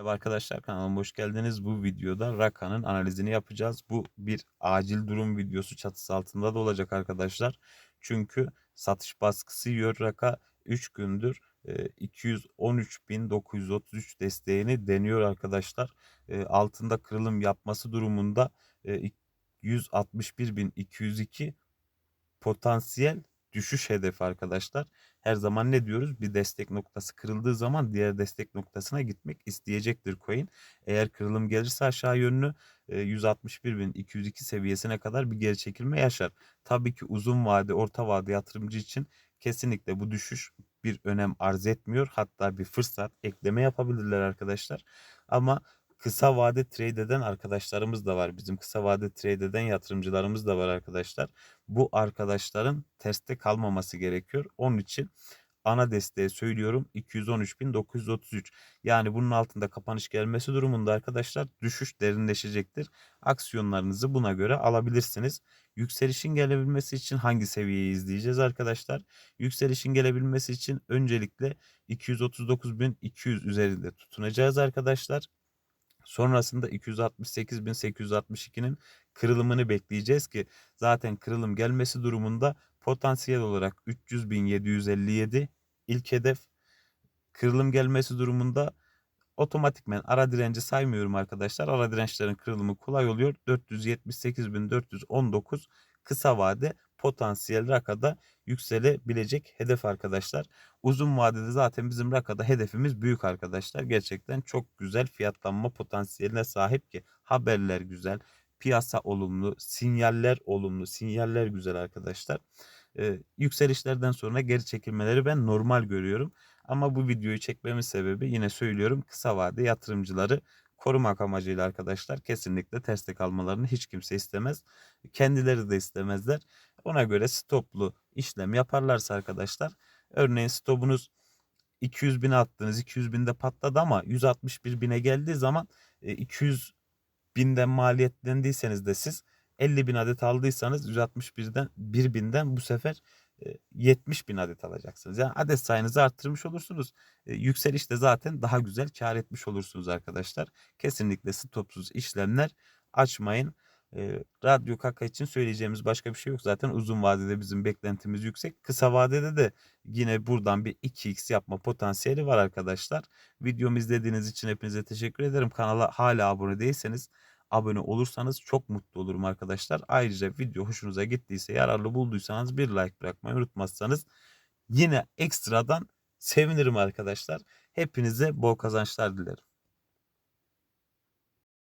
Merhaba arkadaşlar kanalıma hoş geldiniz. Bu videoda Raka'nın analizini yapacağız. Bu bir acil durum videosu çatısı altında da olacak arkadaşlar. Çünkü satış baskısı yiyor Raka 3 gündür e, 213.933 desteğini deniyor arkadaşlar. E, Altında kırılım yapması durumunda e, 161.202 potansiyel düşüş hedefi arkadaşlar. Her zaman ne diyoruz? Bir destek noktası kırıldığı zaman diğer destek noktasına gitmek isteyecektir coin. Eğer kırılım gelirse aşağı yönlü 161.202 seviyesine kadar bir geri çekilme yaşar. Tabii ki uzun vade, orta vade yatırımcı için kesinlikle bu düşüş bir önem arz etmiyor. Hatta bir fırsat ekleme yapabilirler arkadaşlar. Ama kısa vade trade eden arkadaşlarımız da var. Bizim kısa vade trade eden yatırımcılarımız da var arkadaşlar. Bu arkadaşların terste kalmaması gerekiyor. Onun için ana desteği söylüyorum 213.933. Yani bunun altında kapanış gelmesi durumunda arkadaşlar düşüş derinleşecektir. Aksiyonlarınızı buna göre alabilirsiniz. Yükselişin gelebilmesi için hangi seviyeyi izleyeceğiz arkadaşlar? Yükselişin gelebilmesi için öncelikle 239.200 üzerinde tutunacağız arkadaşlar. Sonrasında 268.862'nin kırılımını bekleyeceğiz ki zaten kırılım gelmesi durumunda potansiyel olarak 300.757 ilk hedef kırılım gelmesi durumunda otomatikmen ara direnci saymıyorum arkadaşlar. Ara dirençlerin kırılımı kolay oluyor. 478.419 kısa vade potansiyel rakada yükselebilecek hedef arkadaşlar. Uzun vadede zaten bizim rakada hedefimiz büyük arkadaşlar. Gerçekten çok güzel fiyatlanma potansiyeline sahip ki haberler güzel, piyasa olumlu, sinyaller olumlu, sinyaller güzel arkadaşlar. Ee, yükselişlerden sonra geri çekilmeleri ben normal görüyorum. Ama bu videoyu çekmemin sebebi yine söylüyorum kısa vade yatırımcıları korumak amacıyla arkadaşlar kesinlikle terste kalmalarını hiç kimse istemez. Kendileri de istemezler. Ona göre stoplu işlem yaparlarsa arkadaşlar örneğin stopunuz 200 bin attınız 200 binde patladı ama 161 bine geldiği zaman 200 binden maliyetlendiyseniz de siz 50 bin adet aldıysanız 161'den 1 binden bu sefer 70 bin adet alacaksınız. Yani adet sayınızı arttırmış olursunuz. Yükselişte zaten daha güzel kar etmiş olursunuz arkadaşlar. Kesinlikle stopsuz işlemler açmayın. Radyo Kaka için söyleyeceğimiz başka bir şey yok. Zaten uzun vadede bizim beklentimiz yüksek. Kısa vadede de yine buradan bir 2x yapma potansiyeli var arkadaşlar. Videomu izlediğiniz için hepinize teşekkür ederim. Kanala hala abone değilseniz abone olursanız çok mutlu olurum arkadaşlar. Ayrıca video hoşunuza gittiyse yararlı bulduysanız bir like bırakmayı unutmazsanız yine ekstradan sevinirim arkadaşlar. Hepinize bol kazançlar dilerim.